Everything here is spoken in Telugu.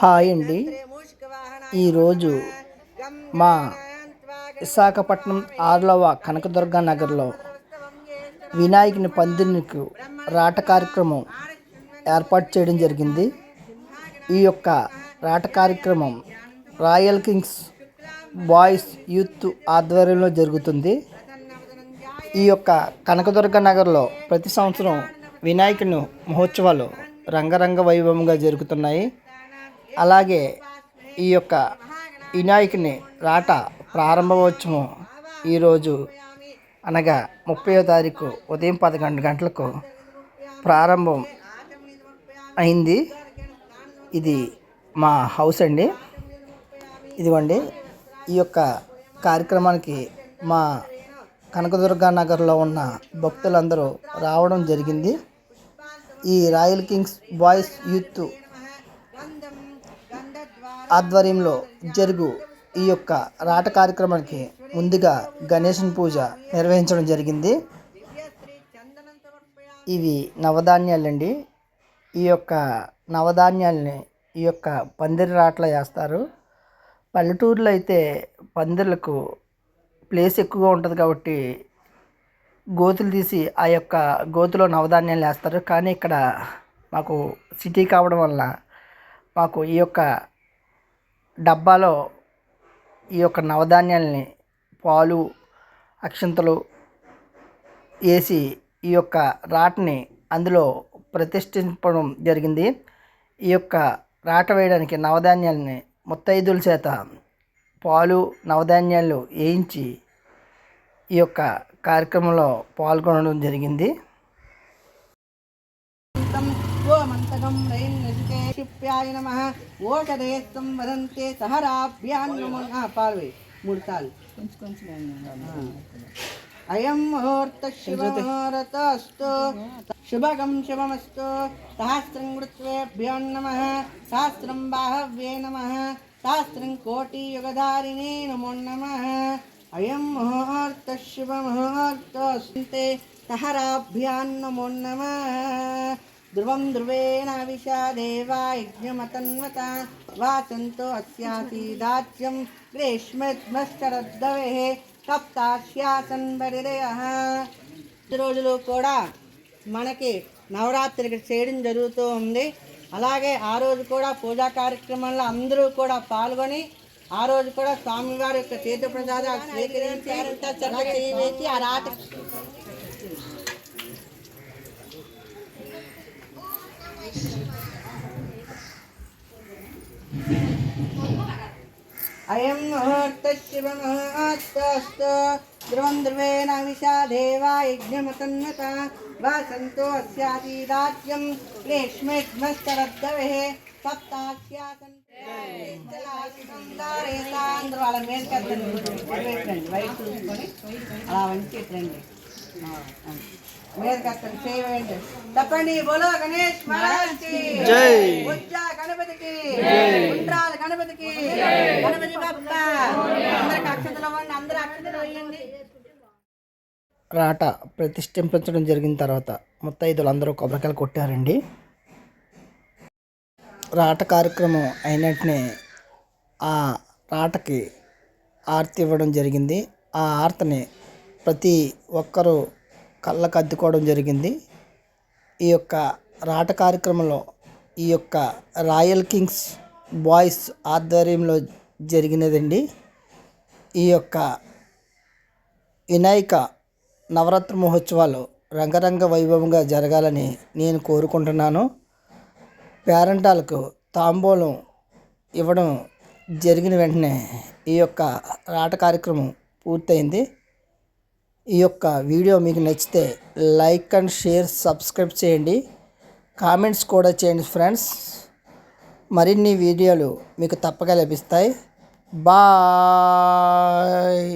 హాయ్ అండి. ఈరోజు మా విశాఖపట్నం ఆర్లవ కనకదుర్గ నగర్లో వినాయకుని పందిరికి రాట కార్యక్రమం ఏర్పాటు చేయడం జరిగింది. ఈ యొక్క రాట కార్యక్రమం రాయల్ కింగ్స్ బాయ్స్ యూత్ ఆధ్వర్యంలో జరుగుతుంది. ఈ యొక్క కనకదుర్గ నగర్లో ప్రతి సంవత్సరం వినాయకుని మహోత్సవాలు రంగరంగ వైభవంగా జరుగుతున్నాయి. అలాగే ఈ యొక్క వినాయకుని రాట ప్రారంభోత్సవం ఈరోజు అనగా ముప్పయో తారీఖు ఉదయం పదకొండు గంటలకు ప్రారంభం అయింది. ఇది మా హౌస్ అండి. ఇదిగోండి ఈ యొక్క కార్యక్రమానికి మా కనకదుర్గ నగర్లో ఉన్న భక్తులందరూ రావడం జరిగింది. ఈ రాయల్ కింగ్స్ బాయ్స్ యూత్ ఆధ్వర్యంలో జరుగు ఈ యొక్క రాట కార్యక్రమానికి ముందుగా గణేశన్ పూజ నిర్వహించడం జరిగింది. ఇవి నవధాన్యాలండి. ఈ యొక్క నవధాన్యాలని ఈ యొక్క పందిరి రాట్లో వేస్తారు. పల్లెటూరులో అయితే పందిర్లకు ప్లేస్ ఎక్కువగా ఉంటుంది కాబట్టి గోతులు తీసి ఆ యొక్క గోతులో నవధాన్యాలు వేస్తారు. కానీ ఇక్కడ మాకు సిటీ కావడం వల్ల మాకు ఈ యొక్క డబ్బాలో ఈ యొక్క నవధాన్యాలని పాలు అక్షంతలు వేసి ఈ యొక్క రాటని అందులో ప్రతిష్ఠించడం జరిగింది. ఈ యొక్క రాట వేయడానికి నవధాన్యాలని ముత్తైదుల చేత పాలు నవధాన్యాలు వేయించి ఈ యొక్క కార్యక్రమంలో పాల్గొనడం జరిగింది. రైం నజితే క్షిప్యాయ నమ ఓషధేస్తం వదంతే సహరాభ్యాన్ నమో ఆ, పార్వే మూడు సార్లు అయం ముహూర్త శుభముహూర్తస్తు శుభగం శుభమస్తు సహస్రం కృత్వేభ్యో నమ సహస్రం బాహవ్యే నమ సహస్రం కోటియుగధారిణే నమో నమ అయం ముహూర్త శుభముహూర్తస్తే సహరాభ్యాన్ నమో ధ్రువం ధ్రువేణ విషాదేవా యజ్ఞమతన్వత వాచంతో అస్యాసీదాచ్యం గ్రీష్మశ్చరద్దవే సప్తాశ్యాసన్ బరిరయ రోజులు కూడా మనకి నవరాత్రికి చేయడం జరుగుతూ ఉంది. అలాగే ఆ రోజు కూడా పూజా కార్యక్రమంలో అందరూ కూడా పాల్గొని ఆ రోజు కూడా స్వామివారి యొక్క తీర్థ ప్రసాదాలు స్వీకరించి ఆ రాత అయం ముహూర్త శివముహూర్తస్తు ధ్రువం ధ్రువేణ విషాదేవా యజ్ఞమతన్వత వాసంతో అస్యాసీదాత్యం గ్రీష్మేష్మస్తరద్దవే సప్తాస్యాసన్ అందరూ వాళ్ళ మీద పెట్టండి వైట్ చూసుకొని అలా వంచి రండి మీద బోలో గణేష్ మహారాజ్కి జై. ఉజ్జా గణపతికి. ఉండ్రాల గణపతికి. గణపతి అందరికి అక్షతలు అందరూ అక్షతలు వేయండి రాట ప్రతిష్ఠింపడం జరిగిన తర్వాత ముత్తైదులు అందరూ కొబ్బరికాయలు కొట్టారండి. రాట కార్యక్రమం అయినట్టునే ఆ రాటకి ఆర్తి ఇవ్వడం జరిగింది. ఆ ఆర్తని ప్రతి ఒక్కరూ కళ్ళకు అద్దుకోవడం జరిగింది. ఈ యొక్క రాట కార్యక్రమంలో ఈ యొక్క రాయల్ కింగ్స్ బాయ్స్ ఆధ్వర్యంలో జరిగినదండి. ఈ యొక్క వినాయక నవరాత్రి మహోత్సవాలు రంగరంగ వైభవంగా జరగాలని నేను కోరుకుంటున్నాను. పేరెంటాలకు తాంబూలం ఇవ్వడం జరిగిన వెంటనే ఈ యొక్క రాట కార్యక్రమం పూర్తయింది. ఈ యొక్క వీడియో మీకు నచ్చితే లైక్ అండ్ షేర్ సబ్స్క్రైబ్ చేయండి. కామెంట్స్ కూడా చేయండి ఫ్రెండ్స్. మరిన్ని వీడియోలు మీకు తప్పక లభిస్తాయి. బాయ్.